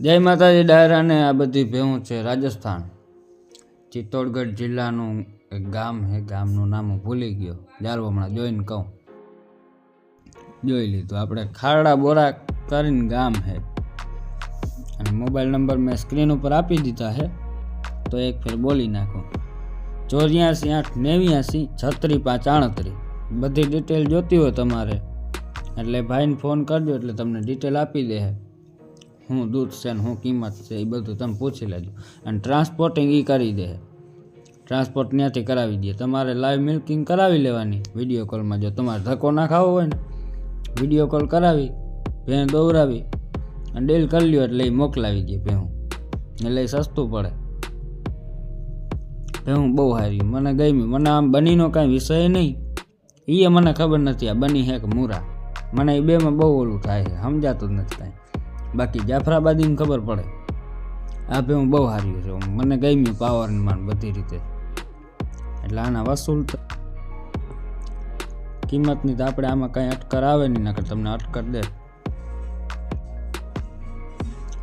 જય માતાજી ડાયરાને આ બધી ભેહું છે રાજસ્થાન. ચિત્તોડગઢ જિલ્લાનું એક ગામ હે, ગામનું નામ હું ભૂલી ગયો. ચાલો હમણાં જોઈને કહું. જોઈ લીધું. આપણે ખારડા બોરા કરીને ગામ હે. અને મોબાઈલ નંબર મેં સ્ક્રીન ઉપર આપી દીધા હે. તો એક ફેર બોલી નાખું. ચોર્યાસી આઠ નેવ્યાસી છત્રી પાંચ આણત્રી બધી ડિટેલ જોતી હોય તમારે. એટલે ભાઈને ફોન કરજો, એટલે તમને ડિટેલ આપી દે શું દૂધ છે ને શું કિંમત છે એ બધું તમે પૂછી લેજો. અને ટ્રાન્સપોર્ટિંગ એ કરી દે. ટ્રાન્સપોર્ટ ત્યાંથી કરાવી દે. તમારે લાઈવ મિલ્કિંગ કરાવી લેવાની. વીડિયો કોલમાં જો તમારે ધક્કો ના ખાવો હોય ને, વીડિયો કોલ કરાવી, ભેં દોવરાવી અને ડેલ કરી લ્યો એટલે એ મોકલાવી દે ભેહું એટલે એ સસ્તું પડે. ભેહું બહુ સારી મને ગમી મને આમ બનીનો કાંઈ વિષય નહીં. એ મને ખબર નથી આ બની હે કે મૂરા. મને એ બેમાં બહુ ઓલું થાય છે. સમજાતું જ નથી કાંઈ. બાકી જાફરાબાદીને ખબર પડે. આ ભેહું બહુ સારી છું. મને ગમ્યું પાવર માન બધી રીતે. એટલે આના વસૂલ કિંમતની તો આપણે આમાં કાંઈ અટકર આવે નહીં, નકર તમને અટકર દે.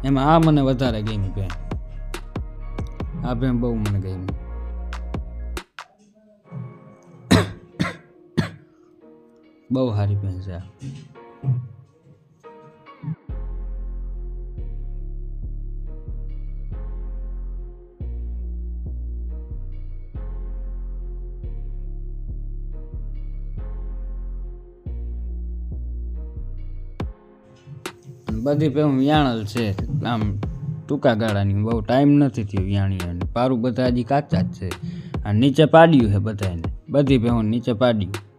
એમાં આ મને વધારે ગમી પે આ પે બહુ મને ગમી બહુ સારી પેન છે આ. બધી પેલું વિયાણલ છે. આમ ટૂંકા ગાળાની બહુ ટાઈમ નથી થયો વિયાણી અને પારું બધા હજી કાચા જ છે. આ નીચે પાડ્યું છે બધાને બધી પેહું નીચે પાડ્યું.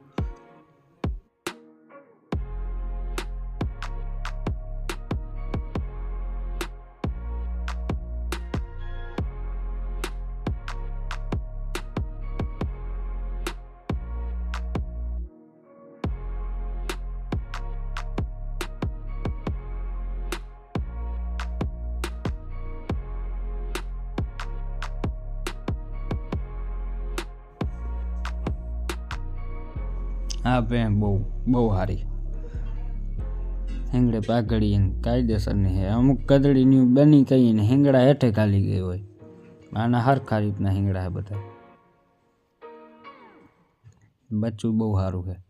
હા પેન બહુ બહુ સારી હેંગડે પાઘડી કાયદેસરની છે અમુક કદડીની બની કઈ ને હેંગડા હેઠે ખાલી ગઈ હોય. આના હરખા રીતના હેંગડા છે બધા બચ્ચું બહુ સારું છે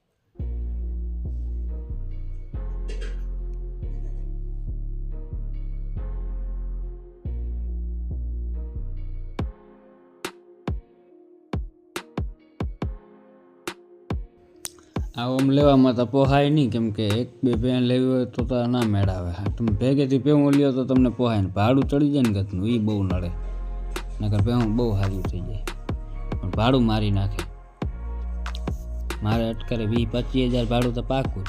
આ ઓમ લેવામાં તો પોહાય નહીં, કેમ કે એક બે પેન લેવી હોય તો તો ના મેળાવે. તમે ભેગેથી પેવું લ્યો તો તમને પોહાય ને ભાડું ચડી જાય ને ગતનું એ બહુ નડે. નકર પેવું બહુ સારું થઈ જાય. પણ ભાડું મારી નાખે. મારે અટકારે વીસ પચીસ હજાર ભાડું તો પાકું